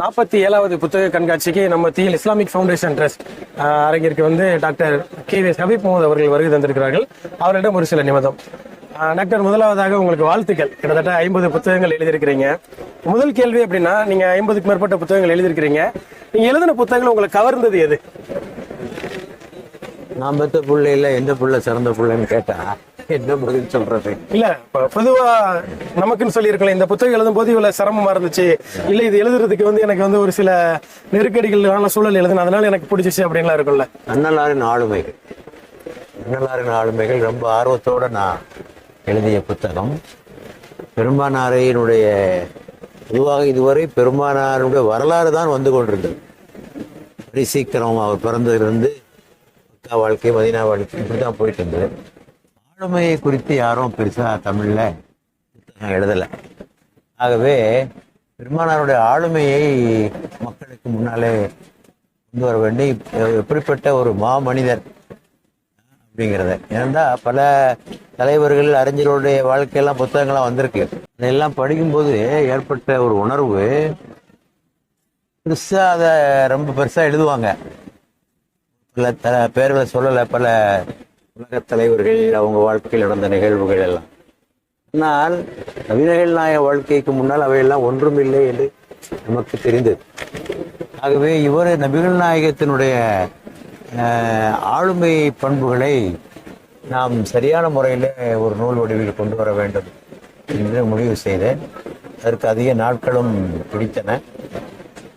நாற்பத்தி ஏழாவது புத்தக கண்காட்சிக்கு நம்ம தீயில் இஸ்லாமிக் ஃபவுண்டேஷன் ட்ரஸ்ட் அரங்கிற்கு வந்து doctor K V Habib Muhammad அவர்கள் வருகை தந்திருக்கிறார்கள். அவரிடம் ஒரு சில நிமிடம். டாக்டர் முதலாவதாக உங்களுக்கு வாழ்த்துக்கள். கிட்டத்தட்ட ஐம்பது புத்தகங்கள் எழுதியிருக்கிறீங்க. முதல் கேள்வி அப்படின்னா நீங்க ஐம்பதுக்கு மேற்பட்ட புத்தகங்கள் எழுதியிருக்கிறீங்க. நீங்க எழுதின புத்தகங்கள் உங்களை கவர்ந்தது எது? நான் பெத்த பிள்ளையில எந்த பிள்ளை சிறந்த பிள்ளைன்னு கேட்டா என்ன பதில் சொல்றது? இல்ல பொதுவா நமக்குன்னு சொல்லியிருக்கலாம் இந்த புத்தகம் எழுதும் போது இவ்வளவு சிரமமா இருந்துச்சு. இல்ல இது எழுதுறதுக்கு வந்து எனக்கு வந்து ஒரு சில நெருக்கடிகளான சூழல் எழுதுன அதனால எனக்கு பிடிச்சிச்சு அப்படின்லாம் இருக்கும்ல. அண்ணலாரின் ஆளுமைகள். அண்ணலாரின் ஆளுமைகள் ரொம்ப ஆர்வத்தோட நான் எழுதிய புத்தகம். பெரும்பானாரையினுடைய பொதுவாக இதுவரை பெரும்பானாருடைய வரலாறு தான் வந்து கொண்டிருந்தது. சீக்கிரம் அவர் பிறந்ததிலிருந்து வாழ்க்கை மதினா வாழ்க்கை இப்படி தான் போயிட்டு இருந்தது. ஆளுமையை குறித்து யாரும் பெருசா தமிழ்ல புத்தகம் எழுதலை. ஆகவே பெருமானாருடைய ஆளுமையை மக்களுக்கு முன்னாலே கொண்டு வர வேண்டி எப்படிப்பட்ட ஒரு மாமனிதர் அப்படிங்கிறத. ஏன்னா பல தலைவர்கள் அறிஞர்களுடைய வாழ்க்கையெல்லாம் புத்தகங்கள்லாம் வந்திருக்கு. அதெல்லாம் படிக்கும்போது ஏற்பட்ட ஒரு உணர்வு பெருசா அதை ரொம்ப பெருசா எழுதுவாங்க. பல த பேர்களை சொல்லலை பல உலகத் தலைவர்கள் அவங்க வாழ்க்கையில் நடந்த நிகழ்வுகள் எல்லாம். ஆனால் நவீனகள் நாய வாழ்க்கைக்கு முன்னால் அவையெல்லாம் ஒன்றும் இல்லை என்று நமக்கு தெரிந்தது. ஆகவே இவர் நபிகள் நாயகத்தினுடைய ஆளுமை பண்புகளை நாம் சரியான முறையில் ஒரு நூல் வடிவில் கொண்டு வர வேண்டும் என்று முடிவு செய்தேன். அதற்கு அதிக நாட்களும் பிடித்தன.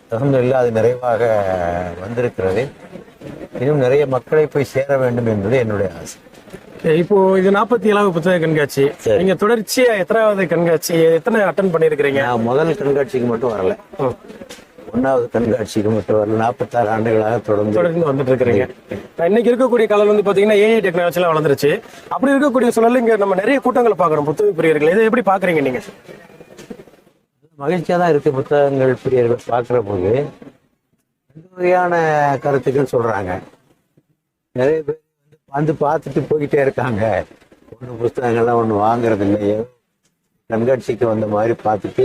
தகுந்த அது நிறைவாக வந்திருக்கிறது. இன்னும் நிறைய மக்களை போய் சேர வேண்டும் என்பது என்னுடைய ஆசை. இப்போ இது நாற்பத்தி ஏழாவது புத்தக கண்காட்சி. நீங்க தொடர்ச்சியா எத்தனாவது கண்காட்சி எத்தனை அட்டன் பண்ணிருக்கிறீங்க நான் முதல் கண்காட்சிக்கு மட்டும் வரல. ஒன்றாவது கண்காட்சிக்கு மட்டும் வரல. நாற்பத்தாறு ஆண்டுகளாக தொடர்ந்து தொடர்ந்து வந்துட்டு இருக்கிறீங்க இன்னைக்கு இருக்கக்கூடிய காலம் வந்து பாத்தீங்கன்னா ஏஐ டெக்னாலஜி எல்லாம் வளர்ந்துருச்சு. அப்படி இருக்கக்கூடிய சூழல்ல இங்க நம்ம நிறைய கூட்டங்களை பாக்குறோம் புத்தக பிரியர்கள். இதை எப்படி பாக்குறீங்க நீங்க? மகிழ்ச்சியாக தான் இருக்கு புத்தகங்கள் பிரியர்கள் பார்க்குற போது. வகையான கருத்துக்கள் சொல்றாங்க. நிறைய பேர் வந்து பார்த்துட்டு போய்கிட்டே இருக்காங்க. ஒன்று புத்தகங்கள்லாம் ஒன்று வாங்குறது இல்லையோ. கண்காட்சிக்கு வந்த மாதிரி பார்த்துட்டு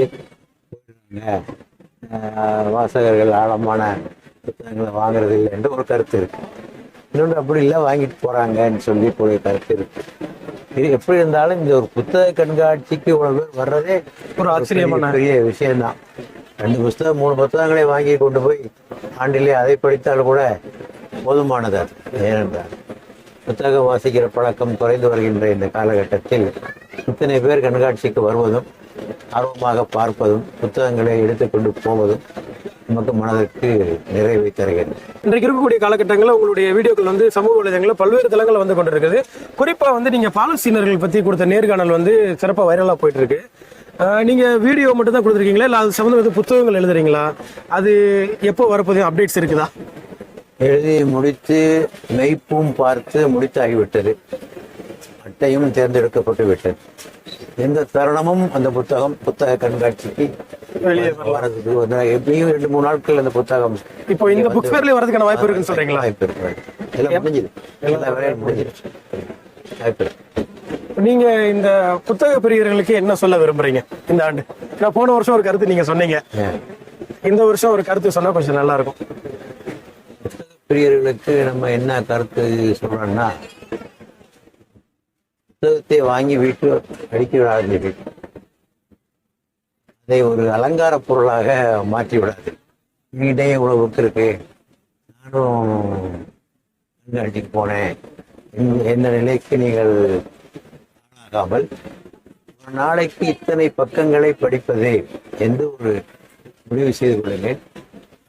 போயிடுறாங்க. வாசகர்கள் ஆழமான புத்தகங்களை வாங்குறது இல்லை என்று ஒரு கருத்து இருக்கு. இன்னொன்று அப்படி இல்லை வாங்கிட்டு போறாங்கன்னு சொல்லி ஒரு கருத்து இருக்கு. இது எப்படி இருந்தாலும் இந்த ஒரு புத்தக கண்காட்சிக்கு இவ்வளவு பேர் வர்றதே ஒரு ஆச்சரியமான பெரிய விஷயம்தான். ரெண்டு புத்தகம் மூணு புத்தகங்களை வாங்கி கொண்டு போய் ஆண்டிலே அதை படித்தால் கூட போதுமானது அது. ஏனென்றால் புத்தகம் வாசிக்கிற பழக்கம் குறைந்து வருகின்ற இந்த காலகட்டத்தில் இத்தனை பேர் கண்காட்சிக்கு வருவதும் ஆர்வமாக பார்ப்பதும் புத்தகங்களை எடுத்துக்கொண்டு போவதும் நமக்கு மனதிற்கு நிறைவை தருகிறது இன்றைக்கு இருக்கக்கூடிய காலகட்டங்களில் உங்களுடைய வீடியோக்கள் வந்து சமூக வலைதளங்களில் பல்வேறு தளங்கள் வந்து கொண்டிருக்குது. குறிப்பாக வந்து நீங்கள் பாலஸ்தீனர்கள் பற்றி கொடுத்த நேர்காணல் வந்து சிறப்பாக வைரலாக போயிட்டு இருக்கு. நீங்க வீடியோ மட்டும் தான் கொடுத்துருக்கீங்களா? இல்ல அது சம்மந்தம் வந்து புத்தகங்கள் எழுதுறீங்களா? அது எப்போ வரப்போகுது? அப்டேட்ஸ் இருக்குதா? எழுதி முடித்து மெய்ப்பும் பார்த்து முடித்தாகிவிட்டது. அட்டையும் தேர்ந்தெடுக்கப்பட்டு விட்டது. எந்த தருணமும் அந்த புத்தகம் புத்தக கண்காட்சிக்கு வெளியே வரதுக்கு வந்து எப்படியும் ரெண்டு மூணு நாட்கள் அந்த புத்தகம் இப்போ இந்த புக் ஃபேர்லயே வரதுக்கான வாய்ப்பு இருக்குன்னு சொல்றீங்களா? வாய்ப்பு இருக்கு. எல்லாம் முடிஞ்சது. எல்லா வேலையும் முடிஞ்சிருச்சு வாய்ப்பு இருக்கு. நீங்க இந்த புத்தக பிரியர்களுக்கு என்ன சொல்ல விரும்புறீங்க இந்த ஆண்டு? நான் போன வருஷம் ஒரு கருத்து நீங்க சொன்னீங்க? இந்த வருஷம் ஒரு கருத்து சொன்னா கொஞ்சம் நல்லா இருக்கும். பிரியர்களுக்கு நம்ம என்ன கருத்து சொல்றோம்னா புத்தகத்தை வாங்கி வீட்டில் அடிக்க விடாதீர்கள் அதை ஒரு அலங்கார பொருளாக மாற்றி விடாது வீடே இவ்வளவு புக் இருக்கு. நானும் கண்காட்சிக்கு போனேன். எந்த நிலைக்கு நீங்கள் ஆகாமல் ஒரு நாளைக்கு இத்தனை பக்கங்களை படிப்பதே என்று ஒரு முடிவு செய்து கொள்ளுங்கள்.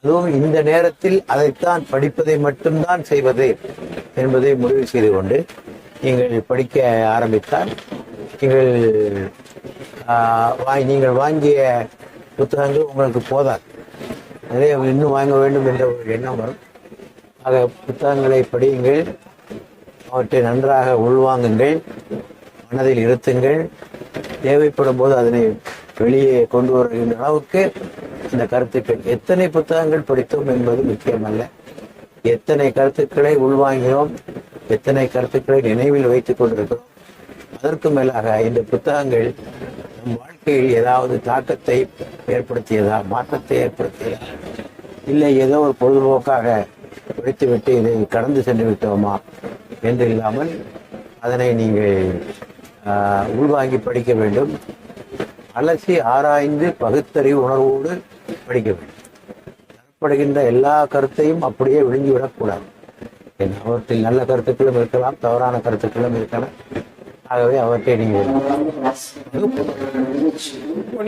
அதுவும் இந்த நேரத்தில் அதைத்தான் படிப்பதை மட்டும்தான் செய்வது என்பதை முடிவு செய்து கொண்டு நீங்கள் படிக்க ஆரம்பித்தால் நீங்கள் நீங்கள் வாங்கிய புத்தகங்கள் உங்களுக்கு போதாது. நிறைய இன்னும் வாங்க வேண்டும் என்ற ஒரு எண்ணம் வரும். ஆக புத்தகங்களை படியுங்கள். அவற்றை நன்றாக உள்வாங்குங்கள். மனதில் இருத்துங்கள். தேவைப்படும் போது அதனை வெளியே கொண்டு வருகின்ற அளவுக்கு இந்த கருத்துக்கள் எத்தனை புத்தகங்கள் படித்தோம் என்பது முக்கியமல்ல. எத்தனை கருத்துக்களை உள்வாங்கினோம் எத்தனை கருத்துக்களை நினைவில் வைத்துக் கொண்டிருக்கிறோம். அதற்கு மேலாக இந்த புத்தகங்கள் நம் வாழ்க்கையில் ஏதாவது தாக்கத்தை ஏற்படுத்தியதா மாற்றத்தை ஏற்படுத்தியதா இல்லை ஏதோ ஒரு பொழுதுபோக்காக படித்துவிட்டு இதை கடந்து சென்று விட்டோமா? என்று இல்லாமல் அதனை நீங்கள் உள்வாங்கி படிக்க வேண்டும். அலசி ஆராய்ந்து பகுத்தறிவு உணர்வோடு படிக்க வேண்டும். தரப்படுகின்ற எல்லா கருத்தையும் அப்படியே விழுங்கிவிடக்கூடாது அவற்றில் நல்ல கருத்துக்களும் இருக்கலாம் தவறான கருத்துக்களும் இருக்கலாம். ஆகவே அவற்றை நீங்கள்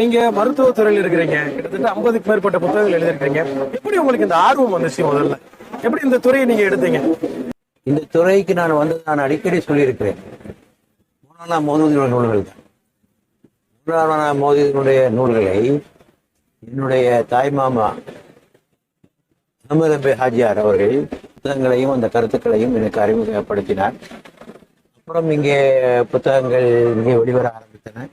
நீங்க மருத்துவத்துறையில் இருக்கிறீங்க. கிட்டத்தட்ட ஐம்பதுக்கு மேற்பட்ட புத்தகங்கள் எழுதியிருக்கீங்க எப்படி உங்களுக்கு இந்த ஆர்வம் வந்துச்சு முதல்ல? எப்படி இந்த துறையை நீங்க எடுத்தீங்க? இந்த துறைக்கு நான் வந்து நான் அடிக்கடி சொல்லியிருக்கிறேன். மௌலானா மோதுவதினுடைய நூல்கள். தான் மௌலானா மோதுவதினுடைய நூல்களை என்னுடைய தாய்மாமா அகமது ஹாஜியார் அவர்கள் புத்தகங்களையும் அந்த கருத்துக்களையும் எனக்கு அறிமுகப்படுத்தினார். அப்புறம் இங்கே புத்தகங்கள் இங்கே வெளிவர ஆரம்பித்தன.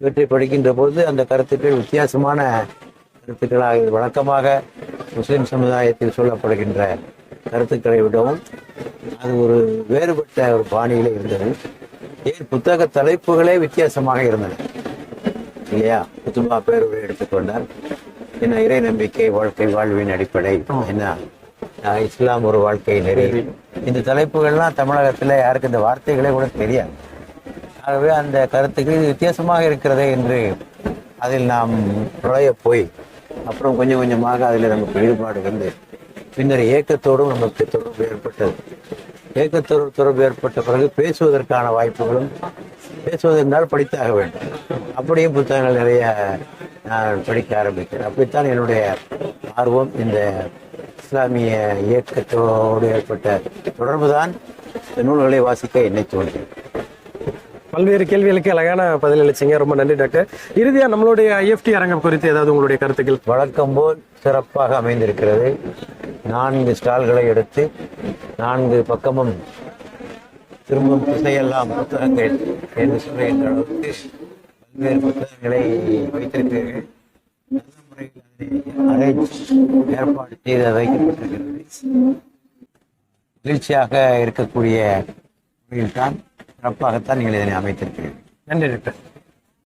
இவற்றை படிக்கின்ற போது அந்த கருத்துக்கள் வித்தியாசமான கருத்துக்களாக வழக்கமாக முஸ்லிம் சமுதாயத்தில் சொல்லப்படுகின்ற கருத்துக்களை விடவும் அது ஒரு வேறுபட்ட ஒரு பாணியிலே இருந்தது. ஏன் புத்தக தலைப்புகளே வித்தியாசமாக இருந்தன? இல்லையா? புத்துமா பேருரை எடுத்துக்கொண்டால் என்ன இறை நம்பிக்கை வாழ்க்கை வாழ்வின் அடிப்படை என்ன? இஸ்லாம் ஒரு வாழ்க்கை நெறி. இந்த தலைப்புகள்லாம் தமிழகத்தில் யாருக்கு இந்த வார்த்தைகளே கூட தெரியாது. ஆகவே அந்த கருத்துக்கள் வித்தியாசமாக இருக்கிறதே என்று அதில் நாம் நுழைய போய் அப்புறம் கொஞ்சம் கொஞ்சமாக அதில் நமக்கு ஈடுபாடு வந்து பின்னர் ஏக்கத்தோடும் நமக்கு தொடர்பு ஏற்பட்டது. ஏக்கத்தொரு தொடர்பு ஏற்பட்ட பிறகு பேசுவதற்கான வாய்ப்புகளும் பேசுவதென்றால் படித்தாக வேண்டும். அப்படியே புத்தகங்கள் நிறைய நான் படிக்க ஆரம்பிக்கிறேன். அப்படித்தான் என்னுடைய ஆர்வம். இந்த இஸ்லாமிய இயக்கத்தோடு ஏற்பட்ட தொடர்புதான் இந்த நூல்களை வாசிக்க என்னை தோன்றியது. பல்வேறு கேள்விகளுக்கு அழகான பதில் ரொம்ப நன்றி டாக்டர். இறுதியா நம்மளுடைய ஐஎஃப்டி அரங்கம் குறித்து ஏதாவது உங்களுடைய கருத்துக்கள்? வழக்கம் போல் சிறப்பாக அமைந்திருக்கிறது. நான்கு ஸ்டால்களை எடுத்து நான்கு பக்கமும் திரும்பும் திசையெல்லாம் புத்தகங்கள் என்று சொல்லுகின்ற அளவுக்கு பல்வேறு புத்தகங்களை வைத்திருக்கிறீர்கள் ஏற்பாடு செய்து வைக்கப்பட்டிருக்கிறது. மகிழ்ச்சியாக இருக்கக்கூடிய முறையில்தான் சிறப்பாகத்தான் நீங்கள் இதனை அமைத்திருக்கிறீர்கள். நன்றி டாக்டர்.